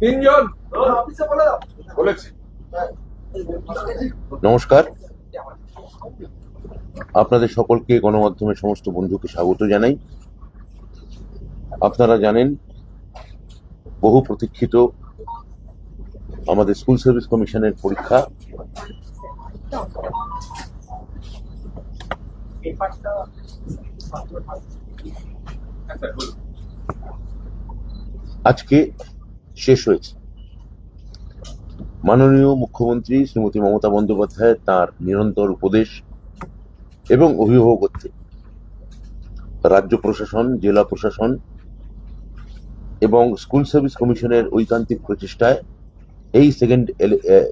তিনজন। বলেছি। নমস্কার। আপনাদের সকলকে গণমাধ্যমের সমস্ত বন্ধুকে স্বাগত জানাই। আপনারা জানেন বহু প্রতীক্ষিত আমাদের স্কুল সার্ভিস কমিশনের পরীক্ষা। আজকে শেষ হয়েছে। মাননীয় মুখ্যমন্ত্রী শ্রীমতী মমতা বন্দ্যোপাধ্যায় তার নিরন্তর উপদেশ এবং অভিভাবকত্বে রাজ্য প্রশাসন, জেলা প্রশাসন এবং স্কুল সার্ভিস কমিশনের ঐকান্তিক প্রচেষ্টায় এই সেকেন্ড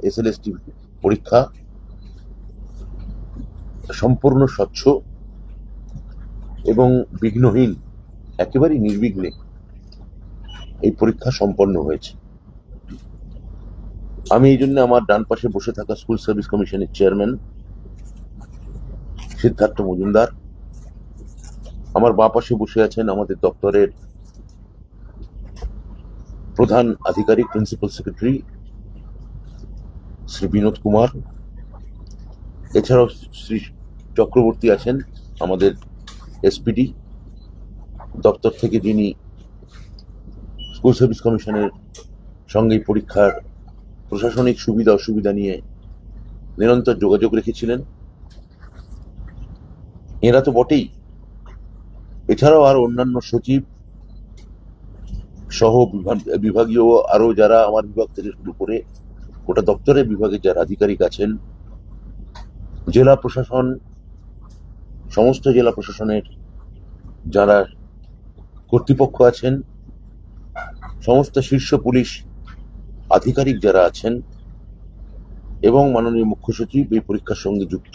এসএলএসটি পরীক্ষা সম্পূর্ণ স্বচ্ছ এবং বিঘ্নহীন, একেবারেই নির্বিঘ্নে এই পরীক্ষা সম্পন্ন হয়েছে। আমি এই জন্য আমার ডান পাশে বসে থাকা স্কুল সার্ভিস কমিশনের চেয়ারম্যান, সিদ্ধার্থ মজুমদার, আমার বাঁ পাশে বসে আছেন আমাদের দপ্তরের প্রধান আধিকারিক, প্রিন্সিপাল সেক্রেটারি শ্রী বিনোদ কুমার। এছাড়াও শ্রী চক্রবর্তী আছেন আমাদের এসপিডি দপ্তর থেকে যিনি স্কুল সার্ভিস কমিশনের সঙ্গে পরীক্ষার প্রশাসনিক সুবিধা, অসুবিধা নিয়ে নিরন্তর যোগাযোগ রেখেছিলেন। এরা তো বটেই। এছাড়াও আর অন্যান্য সচিব সহ বিভাগ- বিভাগীয় আরও যারা আমার বিভাগ থেকে শুরু করে গোটা দপ্তরের বিভাগের যারা আধিকারিক আছেন, জেলা প্রশাসন, সমস্ত জেলা প্রশাসনের যারা কর্তৃপক্ষ আছেন সমস্ত শীর্ষ পুলিশ আধিকারিক যারা আছেন এবং মাননীয় মুখ্য সচিব এই পরীক্ষার সঙ্গে যুক্ত,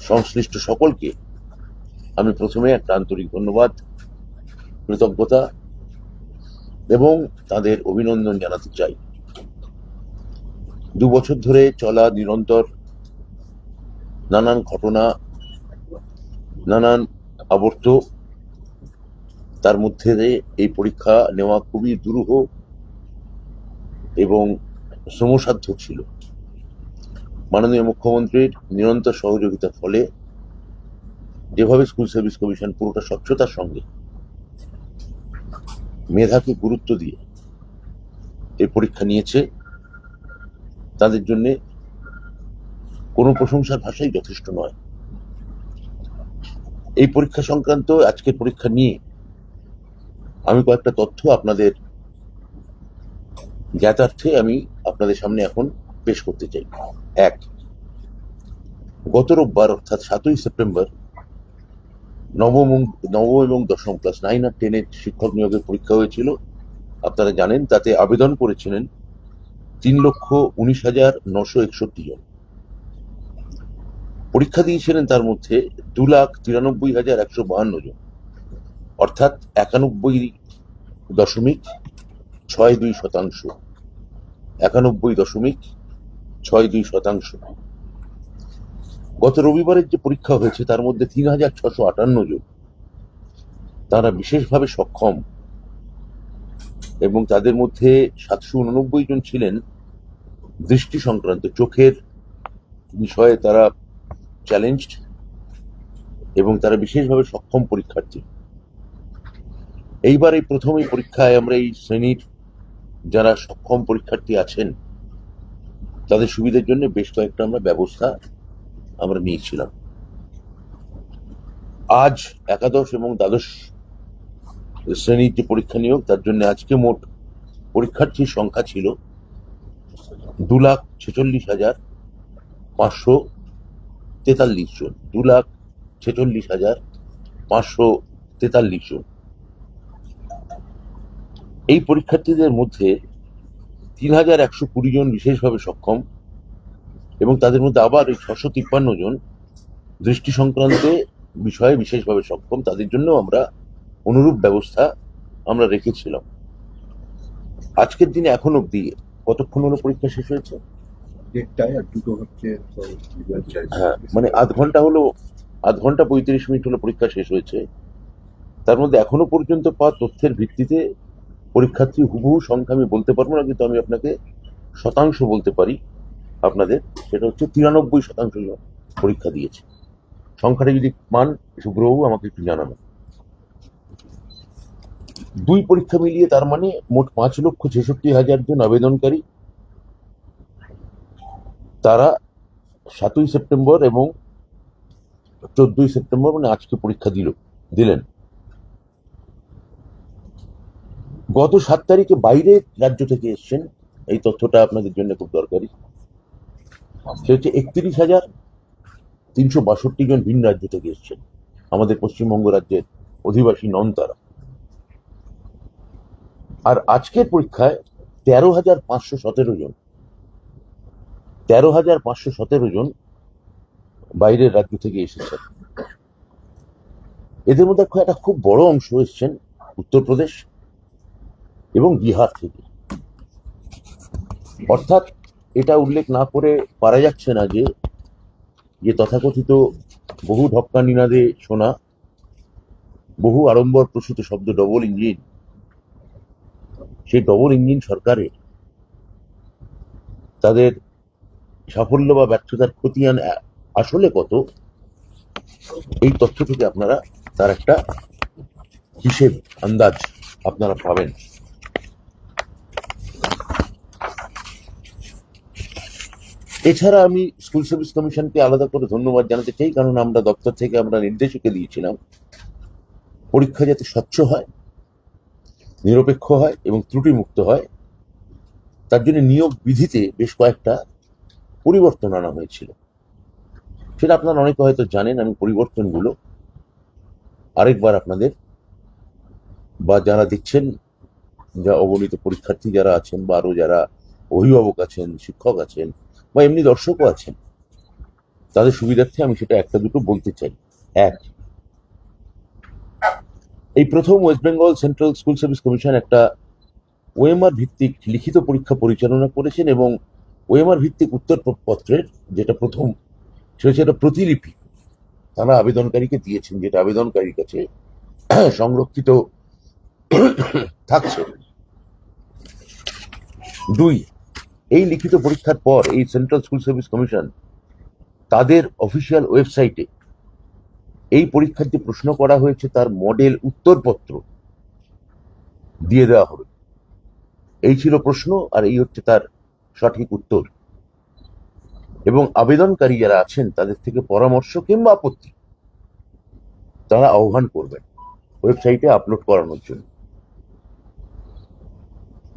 সংশ্লিষ্ট সকলকে আমি প্রথমে একটা আন্তরিক ধন্যবাদ, কৃতজ্ঞতা এবং তাদের অভিনন্দন জানাতে চাই। দু বছর ধরে চলা নিরন্তর নানান ঘটনা, নানান আবর্ত তার মধ্যে এই পরীক্ষা নেওয়া খুবই দুরূহ এবং শ্রমসাধ্য ছিল। মাননীয় মুখ্যমন্ত্রীর নিরন্তর সহযোগিতার ফলে যেভাবে স্কুল সার্ভিস কমিশন পুরোটা স্বচ্ছতার সঙ্গে মেধাকে গুরুত্ব দিয়ে এই পরীক্ষা নিয়েছে, তাদের জন্য কোনো প্রশংসার ভাষাই যথেষ্ট নয়। এই পরীক্ষা সংক্রান্ত আজকের পরীক্ষা নিয়ে আমি কয়েকটা তথ্য আপনাদের জ্ঞাতার্থে আমি আপনাদের সামনে এখন পেশ করতে চাই। এক, গত রোববার, অর্থাৎ সাতই সেপ্টেম্বর, নবম নবম এবং দশম ক্লাস নাইন আর টেনের শিক্ষক নিয়োগের পরীক্ষা হয়েছিল। আপনারা জানেন তাতে আবেদন করেছিলেন তিন লক্ষ উনিশ হাজার নশো একষট্টি জন। পরীক্ষা দিয়েছিলেন তার মধ্যে দু লাখ তিরানব্বই হাজার একশো বাহান্ন জন। অর্থাৎ একানব্বই দশমিক ছয় দুই শতাংশ। একানব্বই দশমিক ছয় দুই শতাংশ। গত রবিবারের যে পরীক্ষা হয়েছে, তার মধ্যে তিন হাজার ছশো আটান্ন জন। তারা বিশেষভাবে সক্ষম এবং তাদের মধ্যে সাতশো উননব্বই জন ছিলেন দৃষ্টি সংক্রান্ত চোখের বিষয়ে তারা চ্যালেঞ্জড এবং তারা বিশেষভাবে সক্ষম পরীক্ষার্থী। এইবার এই প্রথম এই পরীক্ষায় আমরা এই শ্রেণির যারা সক্ষম পরীক্ষার্থী আছেন, তাদের সুবিধার জন্য বেশ কয়েকটা আমরা ব্যবস্থা আমরা নিয়েছিলাম। আজ একাদশ এবং দ্বাদশ শ্রেণির যে পরীক্ষা নিয়োগ, তার জন্য আজকে মোট পরীক্ষার্থীর সংখ্যা ছিল দু লাখ ছেচল্লিশ হাজার পাঁচশো তেতাল্লিশ জন। দু লাখ ছেচল্লিশ হাজার পাঁচশো তেতাল্লিশ জন। এই পরীক্ষার্থীদের মধ্যে তিন হাজার একশো কুড়ি জন বিশেষভাবে সক্ষম এবং তাদের মধ্যে আবার এই ছশো তিপ্পান্ন জন দৃষ্টি সংক্রান্ত বিষয়ে বিশেষভাবে সক্ষম। তাদের জন্য আমরা অনুরূপ ব্যবস্থা আমরা রেখেছিলাম। আজকের দিনে এখন অবধি কতক্ষণ হলো পরীক্ষা শেষ হয়েছে? দেড়টায় আর দুটো হচ্ছে। হ্যাঁ মানে আধ ঘণ্টা হলো আধ ঘণ্টা পঁয়ত্রিশ মিনিট হলো পরীক্ষা শেষ হয়েছে। তার মধ্যে এখনও পর্যন্ত পাওয়া তথ্যের ভিত্তিতে পরীক্ষার্থী হুবহু সংখ্যা আমি বলতে পারব না, কিন্তু আমি আপনাকে শতাংশ বলতে পারি আপনাদের। সেটা হচ্ছে তিরানব্বই শতাংশ পরীক্ষা দিয়েছে। সংখ্যাটা যদি পান শুভ্রবাবু আমাকে একটু জানাবেন দুই পরীক্ষা মিলিয়ে তার মানে মোট পাঁচ লক্ষ ছেষট্টি হাজার জন আবেদনকারী। তারা সাতই সেপ্টেম্বর এবং চোদ্দই সেপ্টেম্বর মানে আজকে পরীক্ষা দিল, দিলেন। গত সাত তারিখে বাইরে রাজ্য থেকে এসছেন। এই তথ্যটা আপনাদের জন্য খুব দরকারি। সে হচ্ছে একত্রিশ হাজার তিনশো বাষট্টি জন ভিন রাজ্য থেকে এসছেন। আমাদের পশ্চিমবঙ্গ রাজ্যের অধিবাসী নন তারা আর আজকের পরীক্ষায় তেরো হাজার পাঁচশো সতেরো জন, তেরো হাজার পাঁচশো সতেরো জন বাইরের রাজ্য থেকে এসেছেন। এদের মধ্যে একটা খুব বড় অংশ এসছেন উত্তরপ্রদেশ। এবং বিহার থেকে। অর্থাৎ এটা উল্লেখ না করে পারা যাচ্ছে না যে যে তথাকথিত বহু ঢক্কা নিনাদে শোনা, বহু আড়ম্বর প্রসূত শব্দ ডবল ইঞ্জিন, সেই ডবল ইঞ্জিন সরকারের তাদের সাফল্য বা ব্যর্থতার খতিয়ান আসলে কত, এই তথ্য থেকে আপনারা তার একটা হিসেব, আন্দাজ আপনারা পাবেন। এছাড়া আমি স্কুল সার্ভিস কমিশনকে আলাদা করে ধন্যবাদ জানাতে চাই, কারণ আমরা দপ্তর থেকে আমরা নির্দেশকে দিয়েছিলাম। পরীক্ষা যাতে স্বচ্ছ হয়, নিরপেক্ষ হয় এবং ত্রুটিমুক্ত হয়, তার জন্য নিয়োগ বিধিতে বেশ কয়েকটা পরিবর্তন আনা হয়েছিল। সেটা আপনারা অনেকে হয়তো জানেন, আমি পরিবর্তনগুলো আরেকবার আপনাদের বা যারা দেখছেন, যা অগণিত পরীক্ষার্থী যারা আছেন বা আরও যারা অভিভাবক আছেন, শিক্ষক আছেন বা এমনি দর্শকও আছেন। তাদের সুবিধার্থে আমি সেটা একটা দুটো বলতে চাই। এক, এই প্রথম West Bengal central school service commission একটা ওএমআর ভিত্তিক লিখিত পরীক্ষা পরিচালনা করেছেন এবং ওএমআর ভিত্তিক উত্তরপত্রের যেটা প্রথম, সেটা একটা প্রতিলিপি। তারা আবেদনকারীকে দিয়েছেন, যেটা আবেদনকারীর কাছে সংরক্ষিত থাকছে। দুই এই লিখিত পরীক্ষার পর এই সেন্ট্রাল স্কুল সার্ভিস কমিশন তাদের অফিসিয়াল ওয়েবসাইটে এই পরীক্ষার যে প্রশ্ন করা হয়েছে, তার মডেল উত্তরপত্র দিয়ে দেওয়া হবে। এই ছিল প্রশ্ন, আর এই হচ্ছে তার সঠিক উত্তর। এবং আবেদনকারী যারা আছেন, তাদের থেকে পরামর্শ কিংবা আপত্তি, তারা আহ্বান করবেন ওয়েবসাইটে আপলোড করানোর জন্য।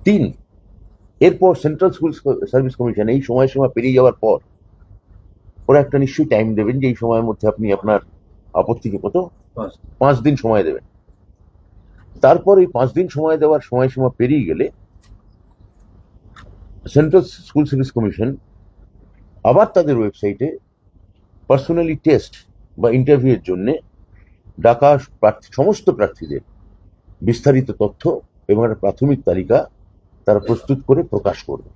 তিন এরপর সেন্ট্রাল স্কুল সার্ভিস কমিশন এই সময়সীমা পেরিয়ে যাওয়ার পর ওরা একটা নিশ্চয়ই টাইম দেবেন যে এই সময়ের মধ্যে আপনি আপনার আপত্তিকে কত পাঁচ পাঁচ দিন সময় দেবেন। তারপর এই পাঁচ দিন সময় দেওয়ার সময়সীমা পেরিয়ে গেলে সেন্ট্রাল স্কুল সার্ভিস কমিশন আবার তাদের ওয়েবসাইটে পার্সোনালি টেস্ট বা ইন্টারভিউয়ের জন্য ডাকা প্রার্থী সমস্ত প্রার্থীদের বিস্তারিত তথ্য এবং একটা প্রাথমিক তালিকা তারা প্রস্তুত করে প্রকাশ করবে।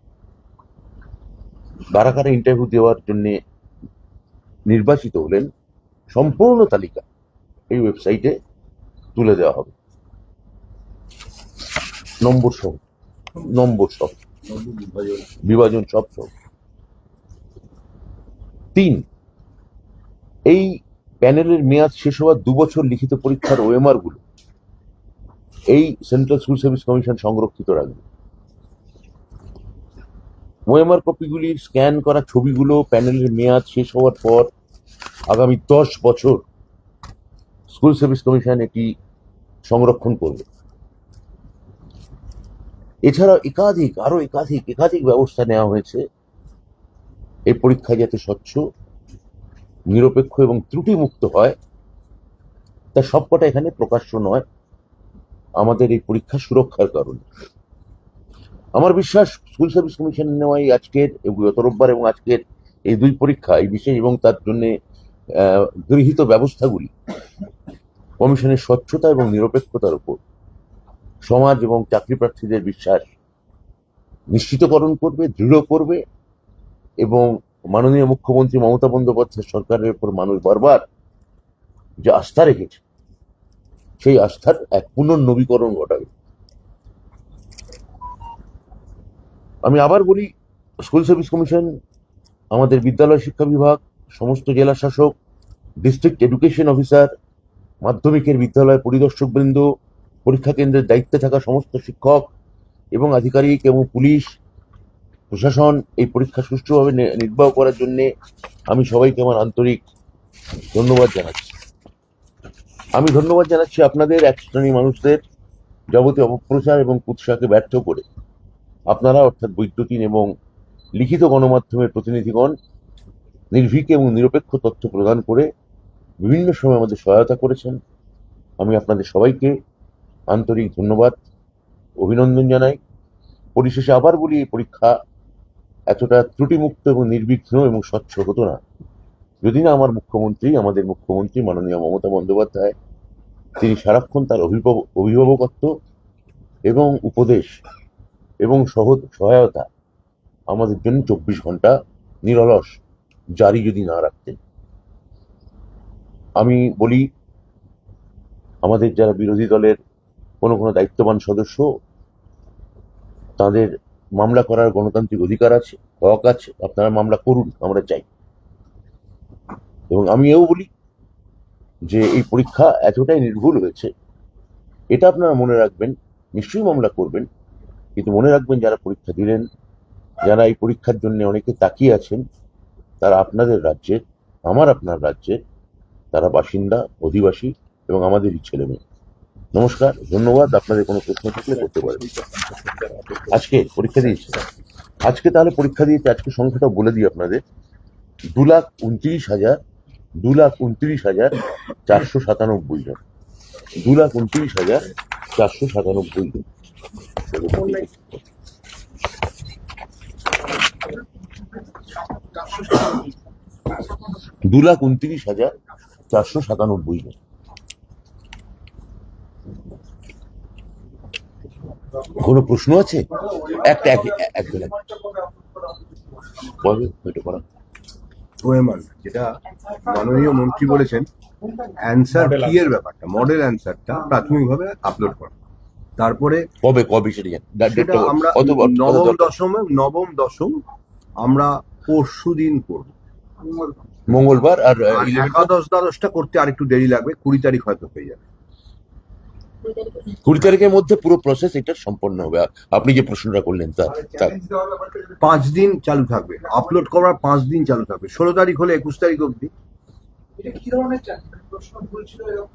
কারা কারা ইন্টারভিউ দেওয়ার জন্য নির্বাচিত হলেন সম্পূর্ণ তালিকা এই ওয়েবসাইটে তুলে দেওয়া হবে। নম্বর সহ নম্বর সহ, বিভাজন সব সহ। তিন, এই প্যানেলের মেয়াদ শেষ হওয়ার দু বছর লিখিত পরীক্ষার ওএমআরগুলো এই সেন্ট্রাল স্কুল সার্ভিস কমিশন সংরক্ষিত রাখবে। ওএমআর কপিগুলির স্ক্যান করা ছবিগুলো প্যানেলের মেয়াদ শেষ হওয়ার পর আগামী দশ বছর স্কুল সার্ভিস কমিশন এটি সংরক্ষণ করবে। এছাড়া একাধিক আরও একাধিক একাধিক ব্যবস্থা নেওয়া হয়েছে। এই পরীক্ষা যাতে স্বচ্ছ, নিরপেক্ষ এবং ত্রুটিমুক্ত হয়, তা সবকটা এখানে প্রকাশ্য নয়। আমাদের এই পরীক্ষা সুরক্ষার কারণে। আমার বিশ্বাস স্কুল সার্ভিস কমিশন নেওয়া এই আজকের গত রোববার এবং আজকের এই দুই পরীক্ষা, এই বিশেষ এবং তার জন্য গৃহীত ব্যবস্থাগুলি কমিশনের স্বচ্ছতা এবং নিরপেক্ষতার উপর সমাজ এবং চাকরি প্রার্থীদের বিশ্বাস নিশ্চিতকরণ করবে, দৃঢ় করবে এবং মাননীয় মুখ্যমন্ত্রী মমতা বন্দ্যোপাধ্যায় সরকারের উপর মানুষ বারবার যে আস্থা রেখেছে, সেই আস্থার এক পুনর্নবীকরণ ঘটাবে। আমি আবার বলি স্কুল সার্ভিস কমিশন আমাদের বিদ্যালয় শিক্ষা বিভাগ, সমস্ত জেলা শাসক ডিস্ট্রিক্ট এডুকেশন অফিসার মাধ্যমিকের বিদ্যালয় পরিদর্শকবৃন্দ পরীক্ষা কেন্দ্রের দায়িত্বে থাকা সমস্ত শিক্ষক এবং আধিকারিক এবং পুলিশ, প্রশাসন এই পরীক্ষা সুষ্ঠুভাবে নির্বাহ করার জন্য আমি সবাইকে আমার আন্তরিক ধন্যবাদ জানাচ্ছি। আমি ধন্যবাদ জানাচ্ছি আপনাদের, এক শ্রেণি মানুষদের যাবতীয় অপপ্রচার এবং কুৎসাকে ব্যর্থ করে। আপনারা অর্থাৎ বৈদ্যুতিন এবং লিখিত গণমাধ্যমের প্রতিনিধিগণ নির্ভীক এবং নিরপেক্ষ তথ্য প্রদান করে বিভিন্ন সময় আমাদের সহায়তা করেছেন। আমি আপনাদের সবাইকে আন্তরিক ধন্যবাদ, অভিনন্দন জানাই। পরিশেষে আবার বলি, এই পরীক্ষা এতটা ত্রুটিমুক্ত এবং নির্বিঘ্ন এবং স্বচ্ছ হতো না। যদি না আমার মুখ্যমন্ত্রী, আমাদের মুখ্যমন্ত্রী মাননীয় মমতা বন্দ্যোপাধ্যায়, তিনি সারাক্ষণ তার অভিভাবক অভিভাবকত্ব এবং উপদেশ এবং সহ সহায়তা। আমাদের জন্য চব্বিশ ঘণ্টা নিরলস, জারি যদি না রাখতেন আমি বলি, আমাদের যারা বিরোধী দলের কোনো কোনো দায়িত্ববান সদস্য, তাদের মামলা করার গণতান্ত্রিক অধিকার আছে, হক আছে, আপনারা মামলা করুন, আমরা চাই। এবং আমি এও বলি যে এই পরীক্ষা এতটাই নির্ভুল হয়েছে, এটা আপনারা মনে রাখবেন, নিশ্চয়ই মামলা করবেন কিন্তু মনে রাখবেন, যারা পরীক্ষা দিলেন, যারা এই পরীক্ষার জন্য অনেকে তাকিয়ে আছেন, তারা আপনাদের রাজ্যের আমার আপনার রাজ্যের তারা বাসিন্দা, অধিবাসী এবং আমাদেরই ছেলে মেয়ে। নমস্কার, ধন্যবাদ। আপনাদের কোনো প্রশ্ন থাকলে করতে পারেন। আজকে পরীক্ষা দিয়েছে। আজকে তাহলে পরীক্ষা দিয়েছে, আজকে সংখ্যাটা বলে দিই আপনাদের। দু লাখ উনত্রিশ হাজার, দু লাখ উনত্রিশ হাজার চারশো সাতানব্বই জন। দু লাখ উনত্রিশ হাজার চারশো সাতানব্বই জন। দু লাখ উনত্রিশ হাজার চারশো সাতানব্বই জন। কোনো প্রশ্ন আছে? একটা এক ওএমআর যেটা মাননীয় মন্ত্রী বলেছেন অ্যান্সার কি এর ব্যাপারটা? মডেল অ্যান্সারটা প্রাথমিকভাবে আপলোড করা। তারপরে কবে কবে সেটা। আমরা নবম দশম নবম দশম আমরা পরশু দিন করব। মঙ্গলবার আর একাদশ দ্বাদশটা করতে আর একটু দেরি লাগবে কুড়ি তারিখ হয়তো হয়ে যাবে। কুড়ি তারিখের মধ্যে পুরো প্রসেস এটা সম্পন্ন হবে। আর আপনি যে প্রশ্নটা করলেন তা তা- পাঁচ দিন চালু থাকবে। আপলোড করার পাঁচ দিন চালু থাকবে। ষোলো তারিখ হলে একুশ তারিখ অবধি এটা কি ধরনের চাকরি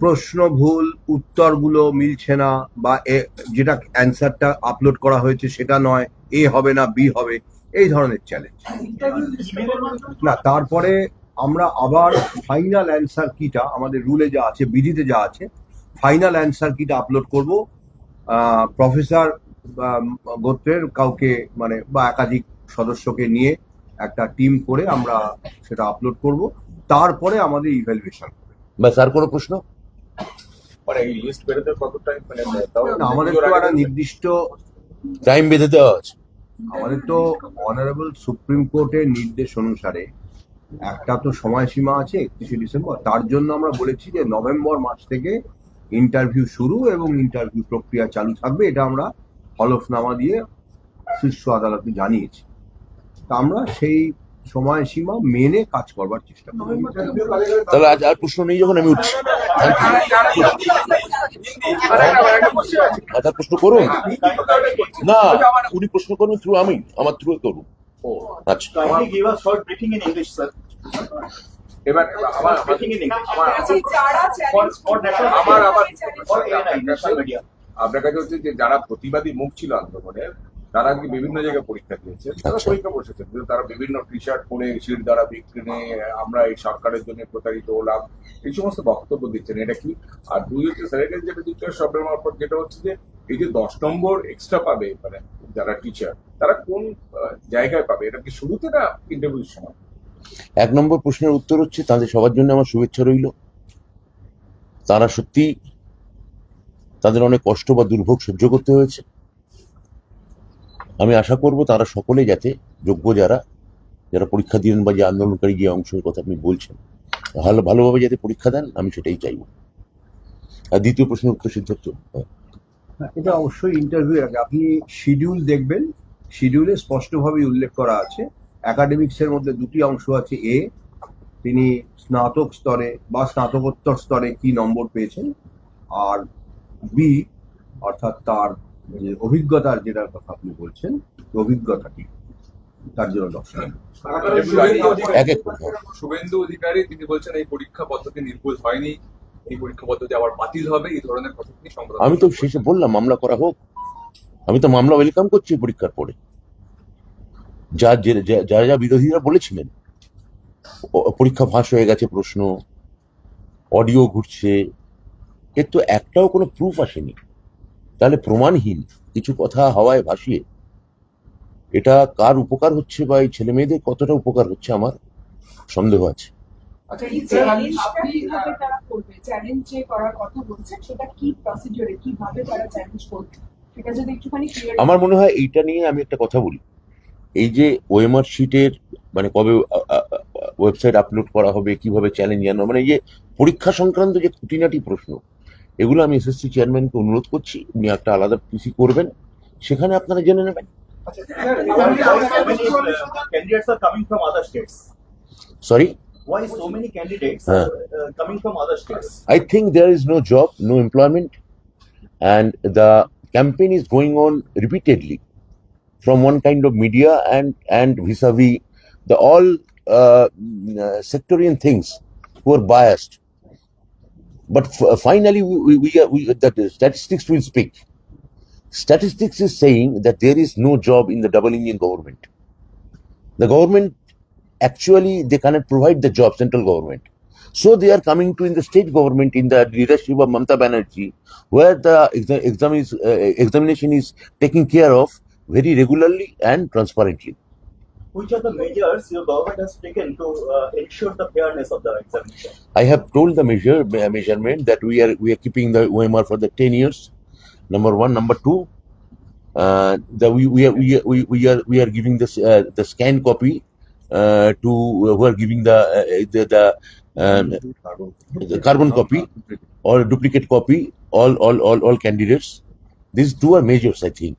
প্রশ্ন ভুল? উত্তরগুলো মিলছে না বা এ- যেটা অ্যান্সারটা আপলোড করা হয়েছে সেটা নয় এ হবে না বি হবে এই ধরনের চ্যালেঞ্জ? না তারপরে আমরা আবার ফাইনাল অ্যান্সার কিটা আমাদের রুলে যা আছে বিধিতে যা আছে ফাইনাল অ্যান্সার কিটা আপলোড করব প্রফেসর গোত্রের কাউকে মানে বা একাধিক সদস্যকে নিয়ে একটা টিম করে আমরা সেটা আপলোড করব তারপরে আমাদের ইভ্যালুয়েশন ব্যাস আর কোনো প্রশ্ন? মানে লিস্ট বেরোতে কত মানে আমাদের তো একটা নির্দিষ্ট টাইম বেঁধে দেওয়া আছে আমাদের তো অনারেবল সুপ্রিম কোর্টের নির্দেশ অনুসারে একটা তো সময়সীমা আছে একত্রিশে ডিসেম্বর। তার জন্য আমরা বলেছি যে নভেম্বর মাস থেকে ইন্টারভিউ শুরু এবং ইন্টারভিউ প্রক্রিয়া চালু থাকবে এটা আমরা হলফনামা দিয়ে শীর্ষ আদালতে জানিয়েছি। তা আমরা সেই সময়সীমা মেনে কাজ করবার চেষ্টা গেলে তাহলে আজ আর প্রশ্ন নেই যখন আমি উঠছি। আচ্ছা প্রশ্ন করুন? না উনি প্রশ্ন করবেন থ্রু আমি আমার থ্রু করুন। আচ্ছা. এবার আমার আচ্ছা, আবার. আপনার কাছে হচ্ছে যে যারা প্রতিবাদী মুখ ছিল আন্দোলনের তারা আজকে বিভিন্ন জায়গায় পরীক্ষা দিয়েছে। তারা আচ্ছা। পরীক্ষা বসেছে। কিন্তু তারা বিভিন্ন টি শার্ট পরে শির দ্বারা বিক্রি নিয়ে আমরা এই সরকারের জন্য প্রতারিত হলাম এই সমস্ত বক্তব্য দিচ্ছেন। এটা কি? আর দুই হচ্ছে কাছে যেটা দিচ্ছে সবের মারফত যেটা হচ্ছে যে এই যে দশ নম্বর এক্সট্রা পাবে মানে যারা টিচার তারা কোন জায়গায় পাবে? এটা কি শুরুতে না ইন্টারভিউর সময়? এক নম্বর প্রশ্নের উত্তর হচ্ছে তাদের সবার জন্য আমার শুভেচ্ছা রইল। তারা সত্যি তাদের অনেক কষ্ট বা দুর্ভোগ সহ্য করতে হয়েছে। আমি আশা করব তারা সকলে যাতে যোগ্য যারা যারা পরীক্ষা দিলেন বা যে আন্দোলনকারী যে অংশের কথা আপনি বলছেন, ভালো, ভালোভাবে যাতে পরীক্ষা দেন, আমি সেটাই চাইব। আর দ্বিতীয় প্রশ্নের উত্তর সিদ্ধার্থ। এটা অবশ্যই ইন্টারভিউ আগে। আপনি শিডিউল দেখবেন। শিডিউলে স্পষ্টভাবেই উল্লেখ করা আছে। একাডেমিক্সের মধ্যে দুটি অংশ আছে এ তিনি স্নাতক স্তরে বা স্নাতকোত্তর স্তরে কি নম্বর পেয়েছেন? আর বি অর্থাৎ তার যে অভিজ্ঞতার যেটার কথা আপনি বলছেন অভিজ্ঞতাটি তার জন্য দশ শুভেন্দু অধিকারী- এক এক শুভেন্দু অধিকারী তিনি বলছেন এই পরীক্ষা পদ্ধতি নির্ভুল হয়নি। এই পরীক্ষা পদ্ধতি আবার বাতিল হবে। এই ধরনের কথা তিনি আমি তো শেষে বললাম মামলা করা হোক। আমি তো মামলা ওয়েলকাম করছি পরীক্ষার পরে। যা যা যা যা বিরোধীরা বলেছিলেন পরীক্ষা ফাঁস হয়ে গেছে প্রশ্ন অডিও ঘুরছে এর তো একটাও কোনো প্রুফ আসেনি। তাহলে প্রমাণহীন কিছু কথা হাওয়ায় ভাসিয়ে। এটা কার উপকার হচ্ছে বা এই ছেলে মেয়েদের কতটা উপকার হচ্ছে আমার সন্দেহ আছে। আচ্ছা আমার মনে হয় এইটা নিয়ে আমি একটা কথা বলি। এই যে ওএমআর শিটের মানে কবে ওয়েবসাইট আপলোড করা হবে কীভাবে চ্যালেঞ্জ জানানো মানে এই যে পরীক্ষা সংক্রান্ত যে খুঁটিনাটি প্রশ্ন এগুলো আমি এসএসসি চেয়ারম্যানকে অনুরোধ করছি উনি একটা আলাদা পিসি করবেন সেখানে আপনারা জেনে নেবেন আচ্ছা, স্যার, Why এবারে so আরেকটা many প্রশ্ন আমি uh, candidates are coming from other states? Sorry Why so many candidates Huh. are uh, coming from other states? I think there is no job, no employment, and the campaign is going on repeatedly from one kind of media and and vis-a-vis the all uh, mm, uh, sectarian things who are biased. But f- uh, finally, we, we, we, are, we uh, that the statistics will speak. Statistics is saying that there is no job in the double engine government. The government actually they cannot provide the job, central government. So they are coming to in the state government in the leadership of Mamta Banerjee, where the exa- exam is, uh, examination is taken care of very regularly and transparently. Which are the measures your government has taken to uh, ensure the fairness of the examination? I have told the measure uh, measurement that we are we are keeping the OMR for the ten years. Number one, number two, uh, that we we are we are, we, are we are giving this uh, the scan copy uh, to who are giving the uh, the, the um, the carbon copy or duplicate copy all all all all candidates. These two are measures, I think.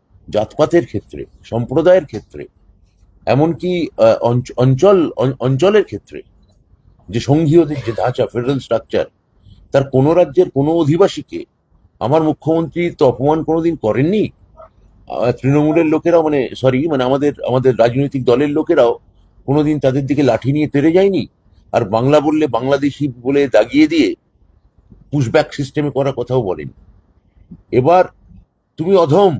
জাতপাতের ক্ষেত্রে, সম্প্রদায়ের ক্ষেত্রে, এমনকি অঞ্চল অঞ্চলের ক্ষেত্রে, যে সংঘীয়দের যে ধাঁচা, ফেডারেল স্ট্রাকচার, তার কোনো রাজ্যের কোনো অধিবাসীকে আমার মুখ্যমন্ত্রী তো অপমান কোনোদিন করেননি? তৃণমূলের লোকেরাও মানে সরি মানে আমাদের আমাদের রাজনৈতিক দলের লোকেরাও কোনোদিন তাদের দিকে লাঠি নিয়ে তেড়ে যায়নি? আর বাংলা বললে বাংলাদেশি বলে দাগিয়ে দিয়ে পুশব্যাক সিস্টেমে করার কথাও বলেন এবার তুমি অধম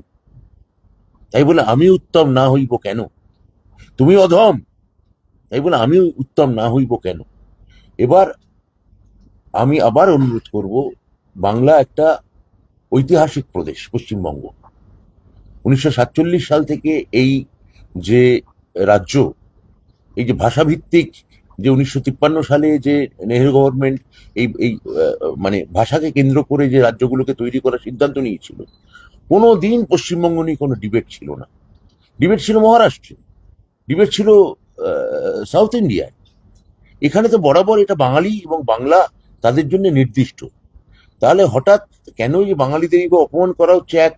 তাই বলে আমি উত্তম না হইব কেন? তুমি অধম। তাই বলে আমি উত্তম না হইব কেন? এবার আমি আবার অনুরোধ করব, বাংলা একটা ঐতিহাসিক প্রদেশ, পশ্চিমবঙ্গ। উনিশশো সাতচল্লিশ সাল থেকে এই যে রাজ্য, এই যে ভাষাভিত্তিক যে উনিশশো তিপ্পান্ন সালে যে নেহেরু গভর্নমেন্ট এই এই মানে ভাষাকে কেন্দ্র করে যে রাজ্যগুলোকে তৈরি করার সিদ্ধান্ত নিয়েছিল কোনো দিন পশ্চিমবঙ্গ নিয়ে কোনো ডিবেট ছিল না। ডিবেট ছিল মহারাষ্ট্রে ডিবেট ছিল সাউথ ইন্ডিয়ায় এখানে তো বরাবর এটা বাঙালি এবং বাংলা তাদের জন্য নির্দিষ্ট। তাহলে হঠাৎ কেন এই বাঙালিদের এইভাবে অপমান করা হচ্ছে এক?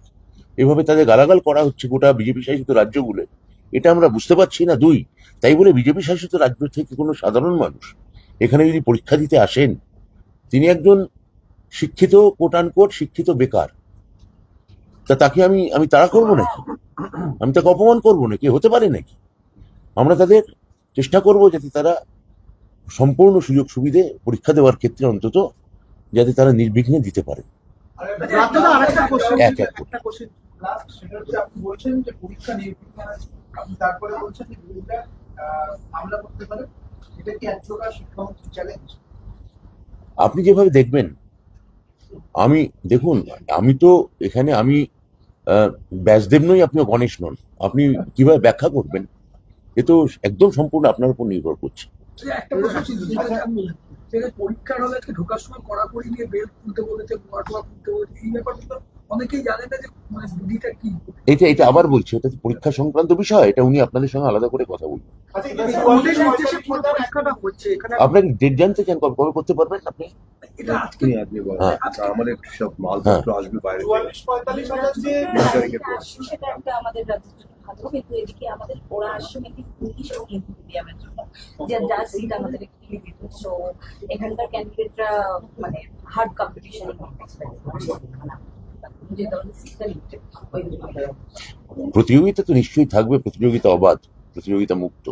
এভাবে তাদের গালাগাল করা হচ্ছে গোটা বিজেপি শাসিত রাজ্যগুলো এটা আমরা বুঝতে পারছি না, দুই। তাই বলে বিজেপি শাসিত রাজ্য থেকে কোনো সাধারণ মানুষ এখানে যদি পরীক্ষা দিতে আসেন, তিনি একজন শিক্ষিত কোট শিক্ষিত বেকার। তা তাকে আমি আমি তাড়া করব নাকি? আমি তাকে অপমান করব নাকি? হতে পারে নাকি? আমরা তাদের চেষ্টা করব যাতে তারা সম্পূর্ণ সুযোগ সুবিধে পরীক্ষা দেওয়ার ক্ষেত্রে অন্তত যাতে তারা নির্বিঘ্নে দিতে পারে। এক আপনি যেভাবে দেখবেন আমি দেখুন আমি তো এখানে আমি আহ, ব্যাসদেব নই আপনি গণেশ নন। আপনি কীভাবে ব্যাখ্যা করবেন? এ তো একদম সম্পূর্ণ আপনার উপর নির্ভর করছে। একটা প্রশ্ন ছিল যেটা যেটা পরীক্ষার হলে ঢোকার সময় কড়াকড়ি নিয়ে বেল খুলতে বলেছে বোমা টোয়া খুলতে বলেছে এই ব্যাপারটা অনেকেই জানে না যে মানে বিধিটা কি? এটা এটা আবার বলছি এটা পরীক্ষা সংক্রান্ত বিষয় এটা উনি আপনাদের সঙ্গে আলাদা করে কথা বলবেন। এখানে আপনাকে ডেট জানতে চান কবে করতে পারবেন আপনি? এটা আজকে আপনি আপনি বলেন। হ্যাঁ। আচ্ছা, আমাদের সব মালপত্র আসবে বাইরে থেকে। চুয়াল্লিশ পঁয়তাল্লিশ হাজার যে বিশ তারিখের পর। আসছে। সেটা একটা আমাদের রাজ্যের জন্য ভালো। কিন্তু এদিকে আমাদের ওরা আসছে নাকি ইংলিশ এবং মিডিয়ামের জন্য। যে যার সিট আমাদের একটু সো এখানকার ক্যান্ডিডেটরা মানে হার্ড কম্পিটিশন এক্সপেক্ট করছে সিটটা প্রতিযোগিতা তো নিশ্চয়ই থাকবে প্রতিযোগিতা অবাধ প্রতিযোগিতা মুক্ত।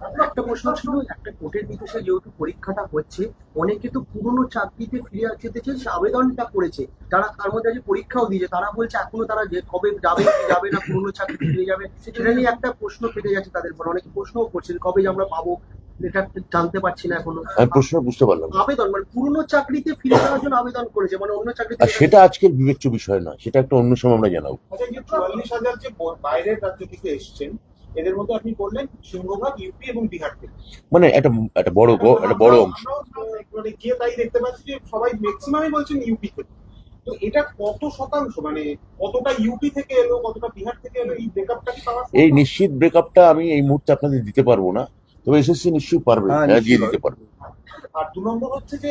একটা প্রশ্ন ছিল একটা কোর্টের নির্দেশে যেহেতু পরীক্ষাটা হচ্ছে অনেকে তো পুরনো চাকরিতে ফিরে যেতে সে আবেদনটা করেছে। তারা তার মধ্যে যে পরীক্ষাও দিয়েছে। তারা বলছে এখনও তারা যে কবে যাবে কি যাবে না পুরনো চাকরি ফিরে যাবে? সেটা নিয়ে একটা প্রশ্ন কেটে যাচ্ছে তাদের পর অনেকে প্রশ্নও করছে যে কবে আমরা পাবো? এটা জানতে পারছি না এখনও। প্রশ্ন বুঝতে পারলাম না। আবেদন মানে পুরনো চাকরিতে ফিরে যাওয়ার জন্য আবেদন করেছে মানে অন্য চাকরিতে সেটা আজকের বিবেচ্য বিষয় নয় সেটা একটা অন্য সময় আমরা জানাব। আচ্ছা যে চুয়াল্লিশ হাজার যে বাইরের রাজ্য থেকে এসছেন এদের মধ্যে আপনি বললেন সিংহভাগ ইউপি এবং বিহার থেকে। মানে একটা একটা বড় একটা বড় অংশ। মানে গিয়ে তাই দেখতে পাচ্ছি যে সবাই ম্যাক্সিমামই বলছেন ইউপি থেকে। তো এটা কত শতাংশ? মানে কতটা ইউপি থেকে এলো কতটা বিহার থেকে এলো? এই ব্রেকআপটা কি পাওয়া এই নিশ্চিত ব্রেকআপটা আমি এই মুহূর্তে আপনাদের দিতে পারব না। তবে এসএসসি নিশ্চয়ই পারবে হ্যাঁ, হ্যাঁ, দিয়ে নিশ্চয়ই দিতে পারবে। আর দু নম্বর হচ্ছে যে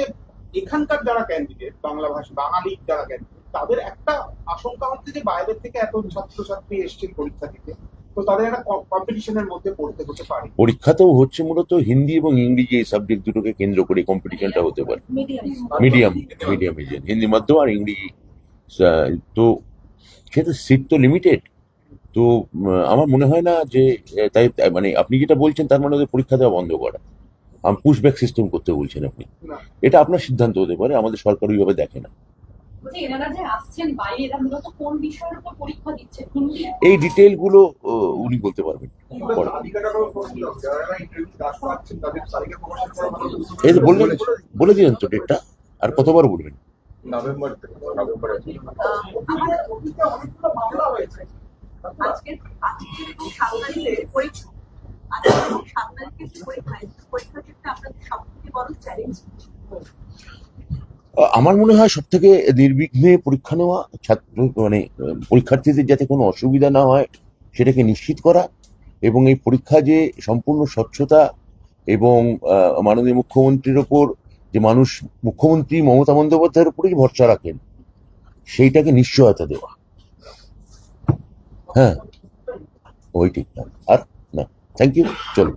এখানকার যারা ক্যান্ডিডেট বাংলা ভাষা বাঙালি যারা ক্যান্ডিডেট তাদের একটা আশঙ্কা হচ্ছে যে বাইরের থেকে এত ছাত্রছাত্রী এসছেন পরীক্ষা দিতে। তো তাদের একটা কম্পিটিশনের মধ্যে পড়তে হতে পারে। পরীক্ষাতেও হচ্ছে মূলত হিন্দি এবং ইংরেজি এই সাবজেক্ট দুটোকে কেন্দ্র করে কম্পিটিশনটা হতে পারে। মিডিয়াম। মিডিয়াম মিডিয়াম হিন্দি মাধ্যম আর ইংরেজি আহ, তো সেটা সিট তো লিমিটেড তো আমার মনে হয় না যে তাই তাই মানে আপনি যেটা বলছেন তার মানে ওদের পরীক্ষা দেওয়া বন্ধ করা। পুশব্যাক সিস্টেম করতে বলছেন আপনি। এটা আপনার সিদ্ধান্ত হতে পারে আমাদের সরকার ওইভাবে দেখে না। এই ডিটেলগুলো উনি বলতে পারবেন। এই যে বললেন বলে দিলেন তো ডেটটা আর কতবার বলবেন? নভেম্বর থেকে নভেম্বরে আজকে আজকে পরীক্ষা আজকে সাত পরীক্ষা এই পরীক্ষার ক্ষেত্রে আপনাদের সব বড় চ্যালেঞ্জ আমার মনে হয় সব থেকে নির্বিঘ্নে পরীক্ষা নেওয়া, ছাত্র মানে পরীক্ষার্থীদের যাতে কোনো অসুবিধা না হয়, সেটাকে নিশ্চিত করা এবং এই পরীক্ষা যে সম্পূর্ণ স্বচ্ছতা এবং মাননীয় মুখ্যমন্ত্রীর ওপর যে মানুষ, মুখ্যমন্ত্রী মমতা বন্দ্যোপাধ্যায়ের উপরেই ভরসা রাখেন, সেইটাকে নিশ্চয়তা দেওয়া। হ্যাঁ ওই ঠিক না। আর না থ্যাংক ইউ চলো।